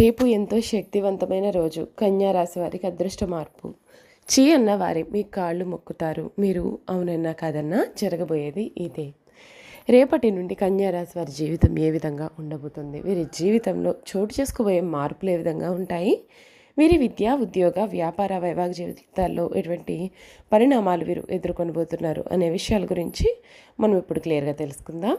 రేపు ఎంతో శక్తివంతమైన రోజు. కన్యా రాశి వారికి అదృష్ట మార్పు. చీ అన్న వారి మీ కాళ్ళు మొక్కుతారు. మీరు అవునన్నా కాదన్నా జరగబోయేది ఇదే. రేపటి నుండి కన్యా రాశి వారి జీవితం ఏ విధంగా ఉండబోతుంది? వీరి జీవితంలో చోటు చేసుకోబోయే మార్పులు ఏ విధంగా ఉంటాయి? వీరి విద్య ఉద్యోగ వ్యాపార వైవాహిక జీవితాల్లో ఎటువంటి పరిణామాలు వీరు ఎదుర్కొనబోతున్నారు అనే విషయాల గురించి మనం ఇప్పుడు క్లియర్గా తెలుసుకుందాం.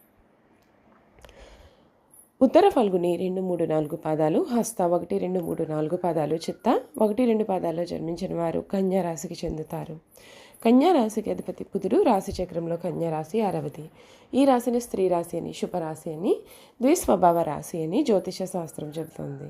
ఉత్తర ఫల్గుని రెండు మూడు నాలుగు పాదాలు హస్త ఒకటి రెండు మూడు నాలుగు పాదాలు చిత్త ఒకటి రెండు పాదాల్లో జన్మించిన వారు కన్యా రాశికి చెందుతారు. కన్యా రాశికి అధిపతి బుధుడు రాశి చక్రంలో కన్యా రాశి ఈ రాశిని స్త్రీ రాశి అని శుభరాశి అని ద్విస్వభావ రాశి అని జ్యోతిష శాస్త్రం చెబుతోంది.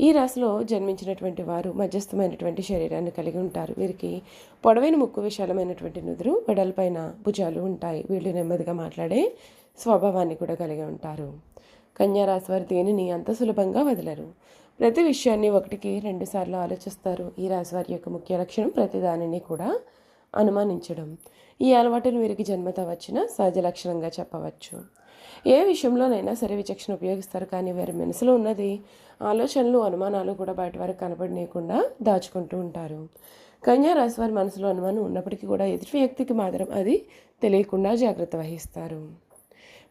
ఈ రాశిలో జన్మించినటువంటి వారు మధ్యస్థమైనటువంటి శరీరాన్ని కలిగి ఉంటారు. వీరికి పొడవైన ముక్కు విశాలమైనటువంటి నుదురు వెడల్పైన భుజాలు ఉంటాయి. వీళ్ళు నెమ్మదిగా మాట్లాడే స్వభావాన్ని కూడా కలిగి ఉంటారు. కన్యారాశి వారు దేనిని అంత సులభంగా వదలరు. ప్రతి విషయాన్ని ఒకటికి రెండుసార్లు ఆలోచిస్తారు. ఈ రాశి వారి యొక్క ముఖ్య లక్షణం ప్రతి దానిని కూడా అనుమానించడం. ఈ అలవాటును వీరికి జన్మత వచ్చిన సహజ లక్షణంగా చెప్పవచ్చు. ఏ విషయంలోనైనా సరే విచక్షణ ఉపయోగిస్తారు. కానీ వారి మనసులో ఉన్నది ఆలోచనలు అనుమానాలు కూడా బయట వారికి కనబడనీయకుండా దాచుకుంటూ ఉంటారు. కన్యా రాశి వారి మనసులో అనుమానం ఉన్నప్పటికీ కూడా ఎదుటి వ్యక్తికి మాత్రం అది తెలియకుండా జాగ్రత్త వహిస్తారు.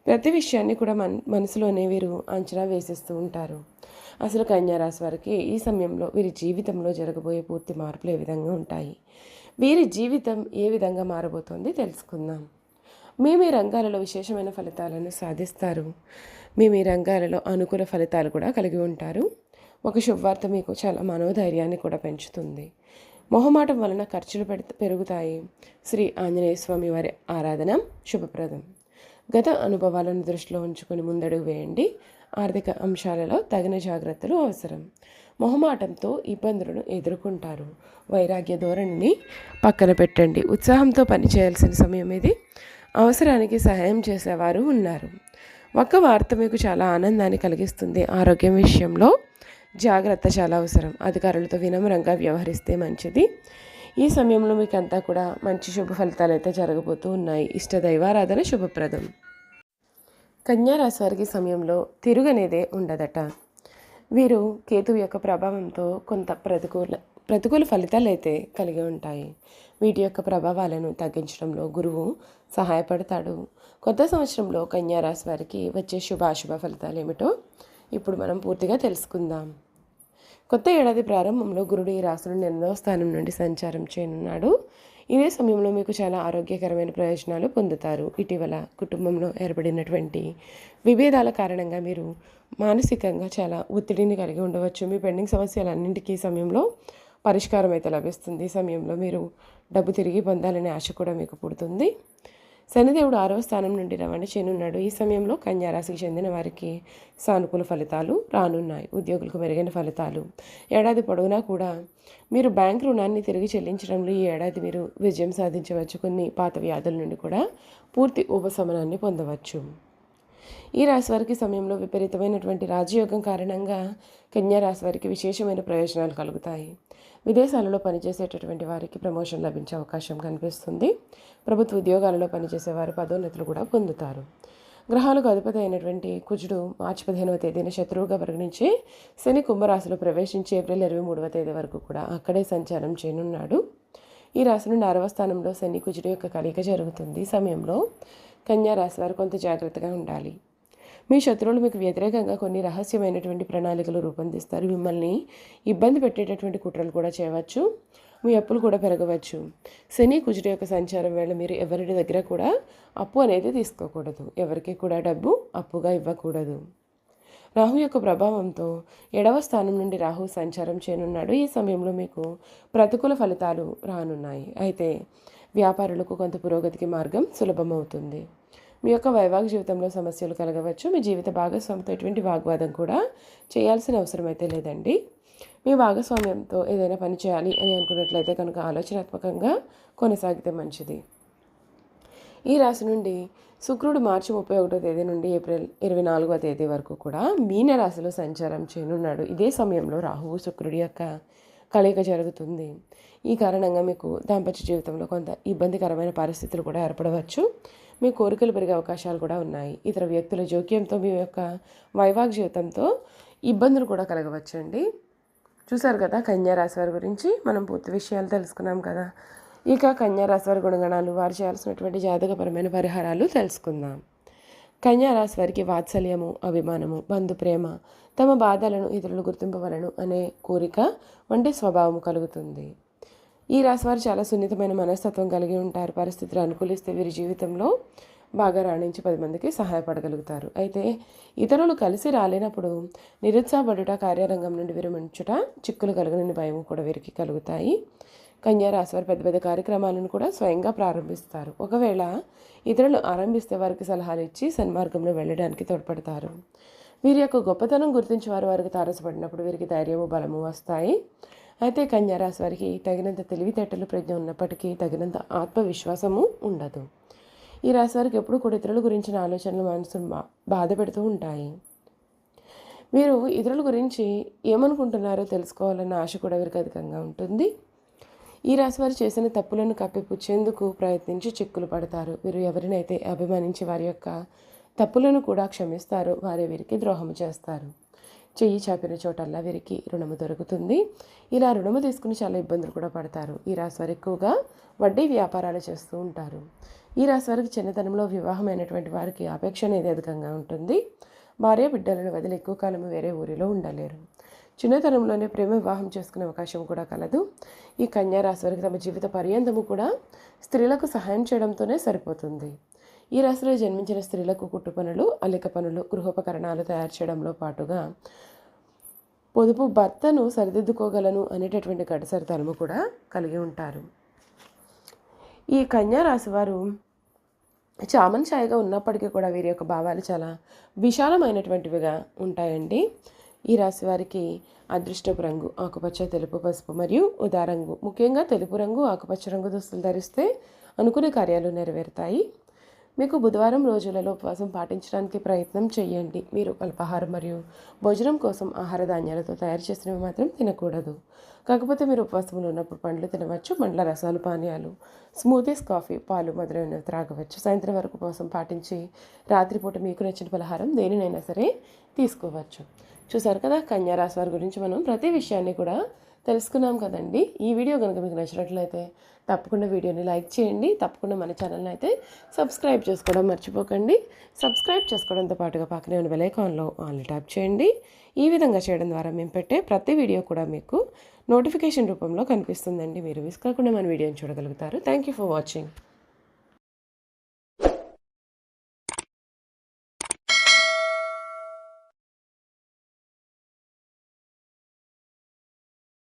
ప్రతి విషయాన్ని కూడా మన మనసులోనే వీరు అంచనా వేసేస్తూ ఉంటారు. అసలు కన్యారాశి వారికి ఈ సమయంలో వీరి జీవితంలో జరగబోయే పూర్తి మార్పులు ఏ విధంగా ఉంటాయి? వీరి జీవితం ఏ విధంగా మారబోతోంది తెలుసుకుందాం. మీ మీ రంగాలలో విశేషమైన ఫలితాలను సాధిస్తారు. మీ మీ రంగాలలో అనుకూల ఫలితాలు కూడా కలిగి ఉంటారు. ఒక శుభవార్త మీకు చాలా మనోధైర్యాన్ని కూడా పెంచుతుంది. మొహమాటం వలన ఖర్చులు పెడత పెరుగుతాయి. శ్రీ ఆంజనేయ స్వామి వారి ఆరాధన శుభప్రదం. గత అనుభవాలను దృష్టిలో ఉంచుకొని ముందడుగు వేయండి. ఆర్థిక అంశాలలో తగిన జాగ్రత్తలు అవసరం. మొహమాటంతో ఇబ్బందులను ఎదుర్కొంటారు. వైరాగ్య ధోరణిని పక్కన పెట్టండి. ఉత్సాహంతో పనిచేయాల్సిన సమయం ఇది. అవసరానికి సహాయం చేసేవారు ఉన్నారు. ఒక్క వార్త మీకు చాలా ఆనందాన్ని కలిగిస్తుంది. ఆరోగ్యం విషయంలో జాగ్రత్త చాలా అవసరం. అధికారులతో వినమ్రంగా వ్యవహరిస్తే మంచిది. ఈ సమయంలో మీకు అంతా కూడా మంచి శుభ ఫలితాలు అయితే జరగబోతూ ఉన్నాయి. ఇష్ట దైవారాధన శుభప్రదం. కన్యారాశి వారికి సమయంలో తిరుగనేదే ఉండదట. వీరు కేతువు యొక్క ప్రభావంతో కొంత ప్రతికూల ప్రతికూల ఫలితాలు అయితే కలిగి ఉంటాయి. వీటి యొక్క ప్రభావాలను తగ్గించడంలో గురువు సహాయపడతాడు. కొత్త సంవత్సరంలో కన్యారాశి వారికి వచ్చే శుభాశుభ ఫలితాలు ఏమిటో ఇప్పుడు మనం పూర్తిగా తెలుసుకుందాం. కొత్త ఏడాది ప్రారంభంలో గురుడు ఈ రాశులు ఎనిమిదవ స్థానం నుండి సంచారం చేయనున్నాడు. ఇదే సమయంలో మీకు చాలా ఆరోగ్యకరమైన ప్రయోజనాలు పొందుతారు. ఇటీవల కుటుంబంలో ఏర్పడినటువంటి విభేదాల కారణంగా మీరు మానసికంగా చాలా ఒత్తిడిని కలిగి ఉండవచ్చు. మీ పెండింగ్ సమస్యలన్నింటికీ సమయంలో పరిష్కారం అయితే లభిస్తుంది. ఈ సమయంలో మీరు డబ్బు తిరిగి పొందాలనే ఆశ కూడా మీకు పుడుతుంది. శనిదేవుడు ఆరవ స్థానం నుండి రవాణా చేయనున్నాడు. ఈ సమయంలో కన్యారాశికి చెందిన వారికి సానుకూల ఫలితాలు రానున్నాయి. ఉద్యోగులకు మెరుగైన ఫలితాలు. ఏడాది పొడవునా కూడా మీరు బ్యాంక్ రుణాన్ని తిరిగి చెల్లించడంలో ఈ ఏడాది మీరు విజయం సాధించవచ్చు. కొన్ని పాత వ్యాధుల నుండి కూడా పూర్తి ఉపశమనాన్ని పొందవచ్చు. ఈ రాశి వారికి సమయంలో విపరీతమైనటువంటి రాజయోగం కారణంగా కన్యా రాశి వారికి విశేషమైన ప్రయోజనాలు కలుగుతాయి. విదేశాలలో పనిచేసేటటువంటి వారికి ప్రమోషన్ లభించే అవకాశం కనిపిస్తుంది. ప్రభుత్వ ఉద్యోగాలలో పనిచేసే వారు పదోన్నతులు కూడా పొందుతారు. గ్రహాలకు అధిపతి అయినటువంటి కుజుడు మార్చి పదిహేనవ తేదీన శత్రువుగా పరిగణించి శని కుంభరాశిలో ప్రవేశించి ఏప్రిల్ ఇరవై మూడవ తేదీ వరకు కూడా అక్కడే సంచారం చేయనున్నాడు. ఈ రాశి నుండి ఆరవ స్థానంలో శని కుజుడు యొక్క కలయిక జరుగుతుంది. సమయంలో కన్యా రాశి వారు కొంత జాగ్రత్తగా ఉండాలి. మీ శత్రువులు మీకు వ్యతిరేకంగా కొన్ని రహస్యమైనటువంటి ప్రణాళికలు రూపొందిస్తారు. మిమ్మల్ని ఇబ్బంది పెట్టేటటువంటి కుట్రలు కూడా చేయవచ్చు. మీ అప్పులు కూడా పెరగవచ్చు. శని కుజుడి యొక్క సంచారం వేళ మీరు ఎవరి దగ్గర కూడా అప్పు అనేది తీసుకోకూడదు. ఎవరికి కూడా డబ్బు అప్పుగా ఇవ్వకూడదు. రాహు యొక్క ప్రభావంతో ఏడవ స్థానం నుండి రాహు సంచారం చేయనున్నాడు. ఈ సమయంలో మీకు ప్రతికూల ఫలితాలు రానున్నాయి. అయితే వ్యాపారులకు కొంత పురోగతికి మార్గం సులభమవుతుంది. మీ యొక్క వైవాహిక జీవితంలో సమస్యలు కలగవచ్చు. మీ జీవిత భాగస్వామితో ఎటువంటి వాగ్వాదం కూడా చేయాల్సిన అవసరం అయితే లేదండి. మీ భాగస్వామ్యంతో ఏదైనా పని చేయాలి అని అనుకున్నట్లయితే కనుక ఆలోచనాత్మకంగా కొనసాగితే మంచిది. ఈ రాశి నుండి శుక్రుడు మార్చి ముప్పై ఒకటో తేదీ నుండి ఏప్రిల్ ఇరవై నాలుగవ తేదీ వరకు కూడా మీన రాశిలో సంచారం చేయనున్నాడు. ఇదే సమయంలో రాహువు శుక్రుడి యొక్క కలయిక జరుగుతుంది. ఈ కారణంగా మీకు దాంపత్య జీవితంలో కొంత ఇబ్బందికరమైన పరిస్థితులు కూడా ఏర్పడవచ్చు. మీ కోరికలు పెరిగే అవకాశాలు కూడా ఉన్నాయి. ఇతర వ్యక్తుల జోక్యంతో మీ యొక్క వైవాహిక జీవితంతో ఇబ్బందులు కూడా కలగవచ్చండి. చూసారు కదా కన్యా రాశి వారి గురించి మనం పూర్తి విషయాలు తెలుసుకున్నాం కదా. ఇక కన్యా రాశి వారి గుణగణాలు వారు చేయాల్సినటువంటి జాతకపరమైన పరిహారాలు తెలుసుకుందాం. కన్యారాశి వారికి వాత్సల్యము అభిమానము బంధు ప్రేమ తమ బాధలను ఇతరులు గుర్తింపవలను అనే కోరిక వంటి స్వభావం కలుగుతుంది. ఈ రాశి వారు చాలా సున్నితమైన మనస్తత్వం కలిగి ఉంటారు. పరిస్థితులు అనుకూలిస్తే వీరి జీవితంలో బాగా రాణించి పది మందికి సహాయపడగలుగుతారు. అయితే ఇతరులు కలిసి రాలేనప్పుడు నిరుత్సాహపడుట కార్యరంగం నుండి విరమించుట చిక్కులు కలుగునని భయం కూడా వీరికి కలుగుతాయి. కన్యా వారు పెద్ద పెద్ద కార్యక్రమాలను కూడా స్వయంగా ప్రారంభిస్తారు. ఒకవేళ ఇతరులు ఆరంభిస్తే వారికి సలహాలు ఇచ్చి సన్మార్గంలో వెళ్ళడానికి తోడ్పడతారు. వీరి యొక్క గొప్పతనం గుర్తించి వారు వారికి తారసపడినప్పుడు వీరికి ధైర్యము బలము వస్తాయి. అయితే కన్యారాశి వారికి తగినంత తెలివితేటలు ప్రజ్ఞ ఉన్నప్పటికీ తగినంత ఆత్మవిశ్వాసము ఉండదు. ఈ రాశి వారికి ఎప్పుడు కూడా ఇతరుల గురించిన ఆలోచనలు మనసును బా బాధ పెడుతూ ఉంటాయి. మీరు ఇతరుల గురించి ఏమనుకుంటున్నారో తెలుసుకోవాలన్న ఆశ కూడా వీరికి అధికంగా ఉంటుంది. ఈ రాశి వారు చేసిన తప్పులను కప్పిపుచ్చేందుకు ప్రయత్నించి చిక్కులు పడతారు. వీరు ఎవరినైతే అభిమానించి వారి యొక్క తప్పులను కూడా క్షమిస్తారు వారే వీరికి ద్రోహము చేస్తారు. చెయ్యి చాపిన చోటల్లా వీరికి రుణము దొరుకుతుంది. ఇలా రుణము తీసుకుని చాలా ఇబ్బందులు కూడా పడతారు. ఈ రాశి వారు ఎక్కువగా వడ్డీ వ్యాపారాలు చేస్తూ ఉంటారు. ఈ రాశి వారికి చిన్నతనంలో వివాహమైనటువంటి వారికి అపేక్ష అనేది అధికంగా ఉంటుంది. భార్య బిడ్డలను వదిలి ఎక్కువ కాలం వేరే ఊరిలో ఉండలేరు. చిన్నతనంలోనే ప్రేమ వివాహం చేసుకునే అవకాశం కూడా కలదు. ఈ కన్యా రాశి వారికి తమ జీవిత పర్యంతము కూడా స్త్రీలకు సహాయం చేయడంతోనే సరిపోతుంది. ఈ రాశిలో జన్మించిన స్త్రీలకు కుట్టు పనులు అల్లిక పనులు గృహోపకరణాలు తయారు చేయడంలో పాటుగా పొదుపు భర్తను సరిదిద్దుకోగలను అనేటటువంటి గడసరితనము కూడా కలిగి ఉంటారు. ఈ కన్యా వారు చామన్ ఛాయగా ఉన్నప్పటికీ కూడా వీరి యొక్క భావాలు చాలా విశాలమైనటువంటివిగా ఉంటాయండి. ఈ రాశి వారికి అదృష్టపు రంగు ఆకుపచ్చ తెలుపు పసుపు మరియు ఉదా రంగు. ముఖ్యంగా తెలుపు రంగు ఆకుపచ్చ రంగు దుస్తులు ధరిస్తే అనుకునే కార్యాలు నెరవేరుతాయి. మీకు బుధవారం రోజులలో ఉపవాసం పాటించడానికి ప్రయత్నం చేయండి. మీరు అల్పాహారం మరియు భోజనం కోసం ఆహార ధాన్యాలతో తయారు చేసినవి మాత్రం తినకూడదు. కాకపోతే మీరు ఉపవాసంలో ఉన్నప్పుడు పండ్లు తినవచ్చు. పండ్ల రసాలు పానీయాలు స్మూతీస్ కాఫీ పాలు మొదలైనవి త్రాగవచ్చు. సాయంత్రం వరకు ఉపవాసం పాటించి రాత్రిపూట మీకు నచ్చిన పలహారం దేనినైనా సరే తీసుకోవచ్చు. చూసారు కదా కన్యా రాశి వారి గురించి మనం ప్రతి విషయాన్ని కూడా తెలుసుకున్నాం కదండి. ఈ వీడియో కనుక మీకు నచ్చినట్లయితే తప్పకుండా వీడియోని లైక్ చేయండి. తప్పకుండా మన ఛానల్ని అయితే సబ్స్క్రైబ్ చేసుకోవడం మర్చిపోకండి. సబ్స్క్రైబ్ చేసుకోవడంతో పాటుగా పక్కనే ఉన్న బెలైకాన్లో ఆన్లీ ట్యాప్ చేయండి. ఈ విధంగా చేయడం ద్వారా మేము పెట్టే ప్రతి వీడియో కూడా మీకు నోటిఫికేషన్ రూపంలో కనిపిస్తుందండి. మీరు మిస్ కాకుండా మన వీడియోని చూడగలుగుతారు. Thank you for watching.